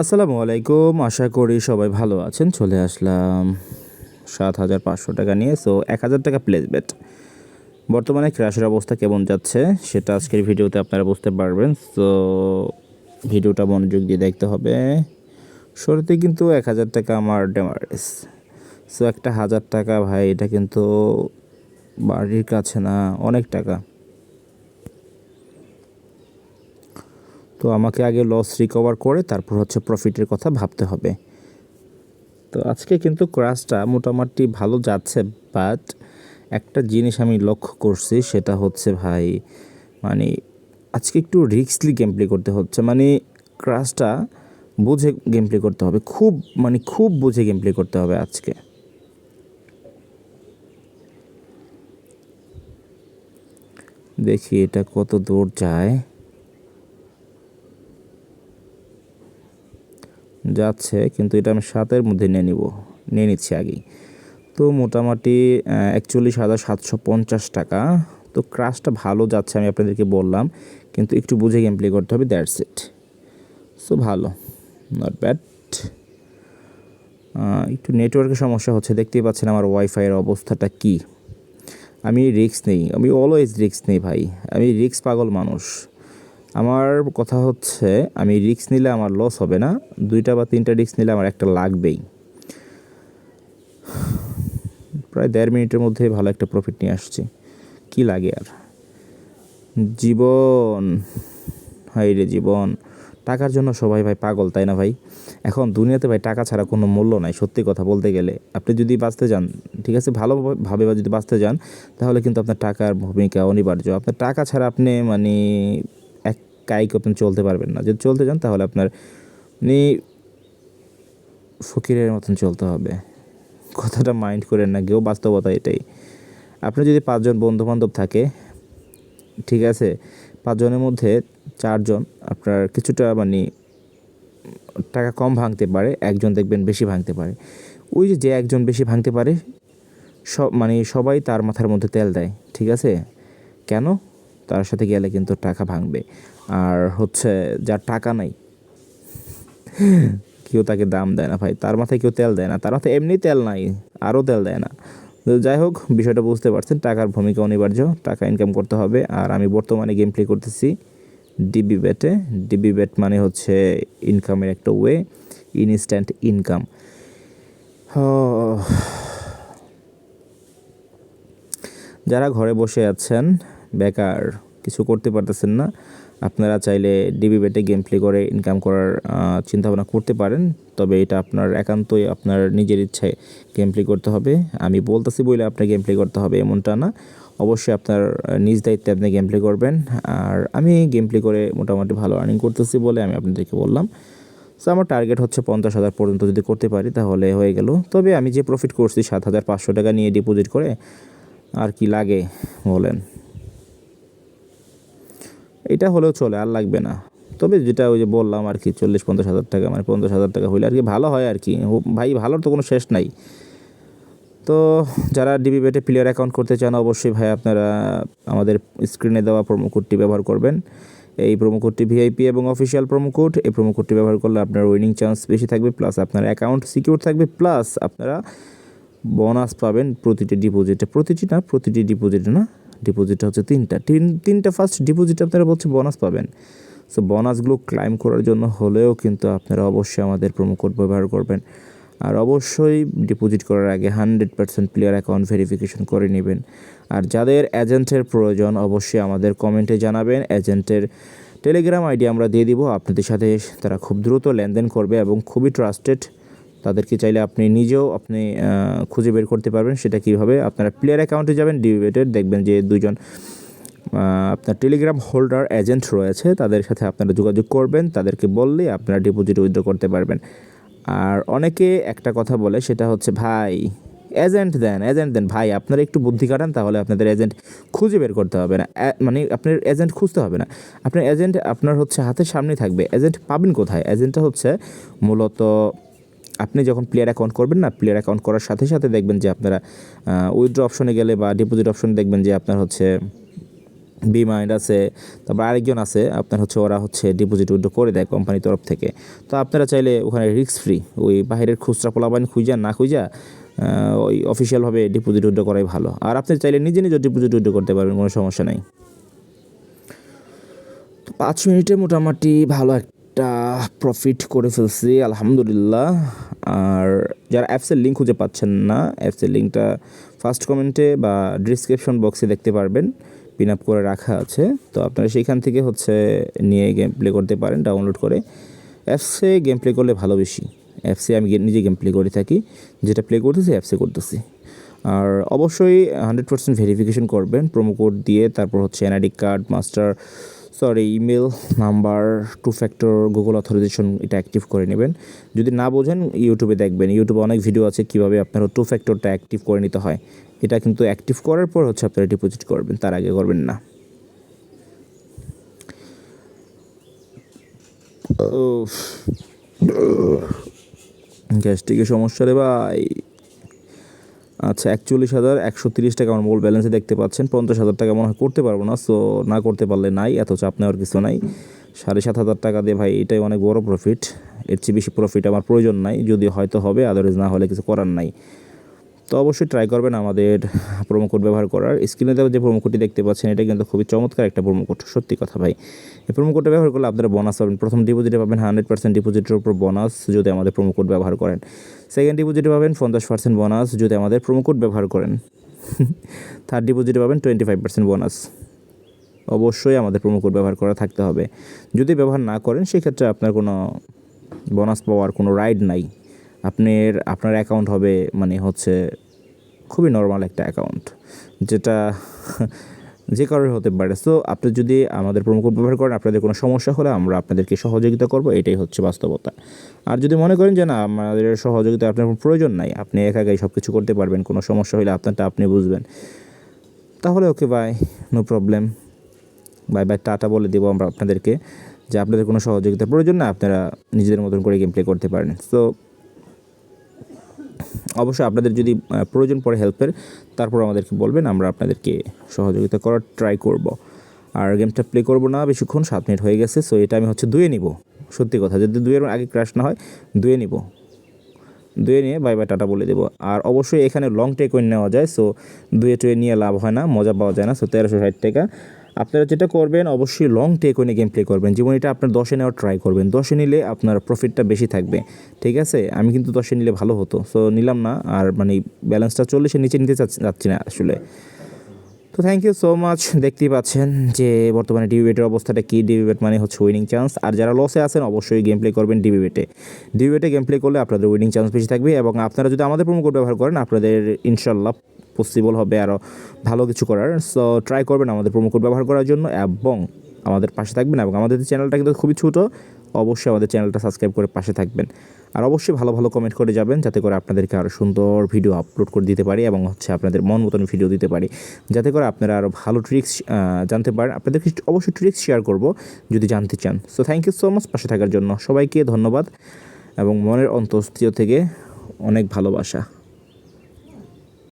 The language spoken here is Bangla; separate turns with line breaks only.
আসসালামু আলাইকুম। আশা করি সবাই ভালো আছেন। চলে আসলাম। সাত হাজার পাঁচশো টাকা নিয়ে সো এক হাজার টাকা প্লেস বেট বর্তমানে ক্রাশের অবস্থা কেমন যাচ্ছে, সেটা আজকের ভিডিওতে আপনারা বুঝতে পারবেন। সো ভিডিওটা মনোযোগ দিয়ে দেখতে হবে। শুরুতে কিন্তু এক হাজার টাকা আমার ডেমারেস সো একটা হাজার টাকা ভাই, এটা কিন্তু বাড়ির কাছে না, অনেক টাকা। তো আমাকে আগে লস রিকভার করে তারপর হচ্ছে প্রফিটের কথা ভাবতে হবে। তো আজকে কিন্তু ক্রাশটা মোটামুটি ভালো যাচ্ছে বাট একটা জিনিস আমি লক্ষ্য করছি সেটা হচ্ছে ভাই মানে আজকে একটু রিস্কলি গেম প্লে করতে হচ্ছে। মানে ক্রাশটা বুঝে গেম প্লে করতে হবে, খুব মানে খুব বুঝে গেম প্লে করতে হবে আজকে। দেখি এটা কত দূর যায়। যাচ্ছে, কিন্তু এটা আমি সাতের মধ্যে নিয়ে নিব, নিয়ে নিচ্ছি আগেই। তো মোটামুটি একচল্লিশ হাজার সাতশো পঞ্চাশ টাকা। তো ক্রাশটা ভালো যাচ্ছে আমি আপনাদেরকে বললাম, কিন্তু একটু বুঝে গেম প্লে করতে হবে দ্যাটস ইট সো ভালো নট ব্যাড একটু নেটওয়ার্কের সমস্যা হচ্ছে, দেখতেই পাচ্ছেন আমার ওয়াইফাইয়ের অবস্থাটা কি। আমি রিক্স নেই, আমি অলওয়েজ রিক্স নেই ভাই, আমি রিক্স পাগল মানুষ। আমার কথা হচ্ছে, আমি রিস্ক নিলে আমার লস হবে না, দুইটা বা তিনটা রিস্ক নিলে আমার একটা লাগবেই। প্রায় দেড় মিনিটের মধ্যে ভালো একটা প্রফিট নিয়ে আসছি। কি লাগে আর? জীবন। হাই রে জীবন। টাকার জন্য সবাই ভাই পাগল, তাই না ভাই? এখন দুনিয়াতে ভাই টাকা ছাড়া কোনো মূল্য নাই, সত্যি কথা বলতে গেলে। আপনি যদি বাঁচতে যান, ঠিক আছে? ভালোভাবে বা যদি বাঁচতে যান, তাহলে কিন্তু আপনার টাকার ভূমিকা অনিবার্য। আপনার টাকা ছাড়া আপনি মানে কাইকে আপনি চলতে পারবেন না। যদি চলতে যান তাহলে আপনার মানে ফকিরের মতন চলতে হবে। কথাটা মাইন্ড করেন না, কেউ বাস্তবতা এটাই। আপনার যদি পাঁচজন বন্ধু বান্ধব থাকে, ঠিক আছে, পাঁচজনের মধ্যে চারজন আপনার কিছুটা মানে টাকা কম ভাঙতে পারে, একজন দেখবেন বেশি ভাঙতে পারে। ওই যে একজন বেশি ভাঙতে পারে, সব মানে সবাই তার মাথার মধ্যে তেল দেয়, ঠিক আছে? কেন? তার সাথে গেলে কিন্তু টাকা ভাঙবে। আর হচ্ছে, যার টাকা নাই, কেউ তাকে দাম দেয় না ভাই। তার মাথায় কেউ তেল দেয় না, তার মাথায় এমনি তেল নাই, আরও তেল দেয় না। যাই হোক, বিষয়টা বুঝতে পারছেন, টাকার ভূমিকা অনিবার্য, টাকা ইনকাম করতে হবে। আর আমি বর্তমানে গেম প্লে করতেছি ডিবি ব্যাটে ডিবি ব্যাট মানে হচ্ছে ইনকামের একটা ওয়ে ইনস্ট্যান্ট ইনকাম যারা ঘরে বসে আছেন বেকার, কিছু করতে পারতেছেন না। আপনারা চাইলে ডিবি বেটে গেম প্লে করে ইনকাম করার চিন্তাভাবনা করতে পারেন। তবে এটা আপনার একান্তই আপনার নিজের ইচ্ছায় গেম প্লে করতে হবে। আমি বলতেছি বলে আপনার গেম প্লে করতে হবে, এমনটা না। অবশ্যই আপনার নিজ দায়িত্বে আপনি গেম প্লে করবেন। আর আমি গেম প্লে করে মোটামুটি ভালো আর্নিং করতেছি বলে আমি আপনাদেরকে বললাম। সো আমার টার্গেট হচ্ছে পঞ্চাশ হাজার পর্যন্ত যদি করতে পারি তাহলে হয়ে গেল। তবে আমি যে প্রফিট করছি সাত হাজার পাঁচশো টাকা নিয়ে ডিপোজিট করে, আর কি লাগে বলেন? এটা হলেও চলে, আর লাগবে না। তবে যেটা ওই যে বললাম আর কি, চল্লিশ, পঞ্চাশ হাজার টাকা মানে পঞ্চাশ হাজার টাকা হইলে আর কি ভালো হয় আর কি। ভাই, ভালোর তো কোনো শেষ নাই। তো যারা ডিবি বেটে প্লেয়ার অ্যাকাউন্ট করতে চান, অবশ্যই ভাই আপনারা আমাদের স্ক্রিনে দেওয়া প্রোমো কোডটি ব্যবহার করবেন। এই প্রোমো কোডটি ভিআইপি এবং অফিসিয়াল প্রোমো কোড এই প্রোমো কোডটি ব্যবহার করলে আপনার উইনিং চান্স বেশি থাকবে প্লাস আপনার অ্যাকাউন্ট সিকিউর থাকবে প্লাস আপনারা বোনাস পাবেন প্রতিটি ডিপোজিটে প্রতিটি না, প্রতিটি ডিপোজিটে না? ডিপোজিট হচ্ছে তিনটা। তিন, তিনটা ফার্স্ট ডিপোজিট আপনারা বলছে বোনাস পাবেন। সো বোনাসগুলো ক্লাইম করার জন্য হলেও কিন্তু আপনারা অবশ্যই আমাদের প্রোমো কোড ব্যবহার করবেন। আর অবশ্যই ডিপোজিট করার আগে hundred percent player account verification করে নেবেন। আর যাদের এজেন্টের প্রয়োজন অবশ্যই আমাদের কমেন্টে জানাবেন। এজেন্টের টেলিগ্রাম আইডি আমরা দিয়ে দিব। আপনাদের সাথে তারা খুব দ্রুত লেনদেন করবে এবং খুবই ট্রাস্টেড তাদেরকে চাইলে আপনি নিজেও আপনি খুঁজে বের করতে পারবেন সেটা কীভাবে। আপনারা প্লেয়ার অ্যাকাউন্টে যাবেন ডিবেটেড দেখবেন যে দুজন আপনার টেলিগ্রাম হোল্ডার এজেন্ট রয়েছে, তাদের সাথে আপনারা যোগাযোগ করবেন, তাদেরকে বললে আপনারা ডিপোজিট উইথড্র করতে পারবেন। আর অনেকে একটা কথা বলে, সেটা হচ্ছে, ভাই এজেন্ট দেন এজেন্ট দেন, ভাই, আপনারা একটু বুদ্ধি কাটান, তাহলে আপনাদের এজেন্ট খুঁজে বের করতে হবে না। মানে আপনার এজেন্ট খুঁজতে হবে না। আপনার এজেন্ট আপনার হচ্ছে হাতের সামনে থাকবে। এজেন্ট পাবেন কোথায়? এজেন্টটা হচ্ছে মূলত আপনি যখন প্লেয়ার অ্যাকাউন্ট করবেন না প্লেয়ার অ্যাকাউন্ট করার সাথে সাথে দেখবেন যে আপনারা উইথড্র অপশনে গেলে বা ডিপোজিট অপশনে দেখবেন যে আপনার হচ্ছে বি মাইন্ড আছে, তারপর আরেকজন আছে, আপনার হচ্ছে ওরা হচ্ছে ডিপোজিট উইড্রো করে দেয় কোম্পানির তরফ থেকে। তো আপনারা চাইলে ওখানে রিস্ক ফ্রি ওই বাইরের খুচরা পোলাপান খুঁজা না খুঁজা ওই অফিসিয়ালভাবে ডিপোজিট উইড্রো করাই ভালো। আর আপনি চাইলে নিজে নিজে ডিপোজিট উইড্রো করতে পারবেন, কোনো সমস্যা নেই। পাঁচ মিনিটে মোটামুটি ভালো একটা প্রফিট করে ফেলছি, আলহামদুলিল্লাহ। আর যারা অ্যাপসের লিঙ্ক খুঁজে পাচ্ছেন না অ্যাপসের লিঙ্কটা ফার্স্ট কমেন্টে বা ডিসক্রিপশন বক্সে দেখতে পারবেন পিন আপ করে রাখা আছে। তো আপনারা সেইখান থেকে হচ্ছে নিয়ে গেম প্লে করতে পারেন ডাউনলোড করে। অ্যাপসে গেম প্লে করলে ভালো বেশি। অ্যাপসে আমি নিজে গেম প্লে করে থাকি, যেটা প্লে করতেছি অ্যাপসে করতেছি। আর অবশ্যই হান্ড্রেড পার্সেন্ট ভেরিফিকেশন করবেন প্রোমো কোড দিয়ে, তারপর হচ্ছে NID card master sorry, email number two factor Google authorization এটা অ্যাক্টিভ করে নেবেন। যদি না বোঝেন, ইউটিউবে দেখবেন। ইউটিউবে অনেক ভিডিও আছে কীভাবে আপনারা টু ফ্যাক্টরটা অ্যাক্টিভ করে নিতে হয়। এটা কিন্তু অ্যাক্টিভ করার পর হচ্ছে আপনারা ডিপোজিট করবেন, তার আগে করবেন না। গ্যাস্ট্রিকের সমস্যা রে ভাই। আচ্ছা একচল্লিশ হাজার একশো তিরিশ টাকা আমার মূল ব্যালেন্সে দেখতে পাচ্ছেন। পঞ্চাশ হাজার টাকা মনে হয় করতে পারব না, সো না করতে পারলে নাই, এত চাপ নেওয়ার কিছু নাই। সাড়ে সাত হাজার টাকা দিয়ে ভাই, এটাই অনেক বড় প্রফিট এর চেয়ে বেশি প্রফিট আমার প্রয়োজন নাই, যদি হয়তো হবে আদারওয়াইজ না হলে কিছু করার নাই। তো অবশ্যই ট্রাই করবেন আমাদের প্রোমো কোড ব্যবহার করার। স্ক্রিনে দেওয়া যে প্রোমো কোডটি দেখতে পাচ্ছেন, এটা কিন্তু খুবই চমৎকার একটা প্রোমো কোড সত্যি কথা ভাই। এই প্রোমো কোডটা ব্যবহার করলে আপনারা বোনাস পাবেন। প্রথম ডিপোজিটে পাবেন হান্ড্রেড পার্সেন্ট ডিপোজিটের উপর বোনাস যদি আমাদের প্রোমো কোড ব্যবহার করেন। সেকেন্ড ডিপোজিটে পাবেন পঞ্চাশ পার্সেন্ট বোনাস যদি আমাদের প্রোমো কোড ব্যবহার করেন। থার্ড ডিপোজিটে পাবেন টোয়েন্টি ফাইভ পার্সেন্ট বোনাস অবশ্যই আমাদের প্রোমো কোড ব্যবহার করা থাকতে হবে। যদি ব্যবহার না করেন, সেক্ষেত্রে আপনার কোনো বোনাস পাওয়ার কোনো রাইড নাই। আপনার আপনার অ্যাকাউন্ট হবে মানে হচ্ছে খুবই নর্মাল একটা অ্যাকাউন্ট যেটা যে কারোর হতে পারে। সো আপনি যদি আমাদের প্রোমো কোড ব্যবহার করেন, আপনাদের কোনো সমস্যা হলে আমরা আপনাদেরকে সহযোগিতা করব, এটাই হচ্ছে বাস্তবতা। আর যদি মনে করেন যে না, আমাদের সহযোগিতা আপনার কোনো প্রয়োজন নাই, আপনি একা একাই সব কিছু করতে পারবেন, কোনো সমস্যা হলে আপনারটা আপনি বুঝবেন। তাহলে okay bye no problem bye bye tata বলে দেবো আমরা আপনাদেরকে, যে আপনাদের কোনো সহযোগিতার প্রয়োজন না, আপনারা নিজেদের মতন করে গেম প্লে করতে পারেন। সো অবশ্যই আপনাদের যদি প্রয়োজন পড়ে হেল্পের তারপর আমাদেরকে বলবেন, আমরা আপনাদেরকে সহযোগিতা করার ট্রাই করব। আর গেমটা প্লে করব না, বেশিক্ষণ সাত মিনিট হয়ে গেছে সো এটা আমি হচ্ছে দুয়ে নিব। সত্যি কথা, যদি দুয়ের আগে ক্র্যাশ না হয় দুয়ে নিব। দুয়ে নিয়ে বাই বাই টাটা বলে দেবো। আর অবশ্যই এখানে লং টেকওয়েন নেওয়া যায় সো দুয়ে টুয়ে নিয়ে লাভ হয় না, মজা পাওয়া যায় না সো তেরোশো ষাট টাকা। আপনারা যেটা করবেন, অবশ্যই লং টেকওয়েনে গেম প্লে করবেন। যেমন এটা আপনার দশে নেওয়ার ট্রাই করবেন। দশে নিলে আপনার প্রফিটটা বেশি থাকবে। ঠিক আছে? আমি কিন্তু দশে নিলে ভালো হতো। সো নিলাম না। আর মানে ব্যালেন্সটা চল্লিশের নিচে নিতে যাচ্ছি না আসলে। তো থ্যাংক ইউ সো মাচ দেখতেই পাচ্ছেন যে বর্তমানে ডিবিবেটের অবস্থাটা কী? ডিবিবেট মানে হচ্ছে উইনিং চান্স আর যারা লসে আছেন, অবশ্যই গেম প্লে করবেন ডিবিবেটে ডিবিবেটে গেম প্লে করলে আপনাদের উইনিং চান্স বেশি থাকবে এবং আপনারা যদি আমাদের প্রোমো কোড ব্যবহার করেন, আপনাদের ইনশাল্লাহ পসিবল হবে আরও ভালো কিছু করার। সো ট্রাই করবেন আমাদের প্রোমো কোড ব্যবহার করার জন্য এবং আমাদের পাশে থাকবেন এবং আমাদের চ্যানেলটা কিন্তু খুবই ছোটো, অবশ্যই আমাদের চ্যানেলটা সাবস্ক্রাইব করে পাশে থাকবেন। আর অবশ্যই ভালো ভালো কমেন্ট করে যাবেন যাতে করে আপনাদেরকে আরও সুন্দর ভিডিও আপলোড করে দিতে পারি এবং হচ্ছে আপনাদের মন মতন ভিডিও দিতে পারি। যাতে করে আপনারা আরও ভালো ট্রিক্স জানতে পারেন। আপনাদেরকে অবশ্যই ট্রিক্স শেয়ার করব যদি জানতে চান। So thank you so much পাশে থাকার জন্য। সবাইকে ধন্যবাদ এবং মনের অন্তস্থিত থেকে অনেক ভালোবাসা।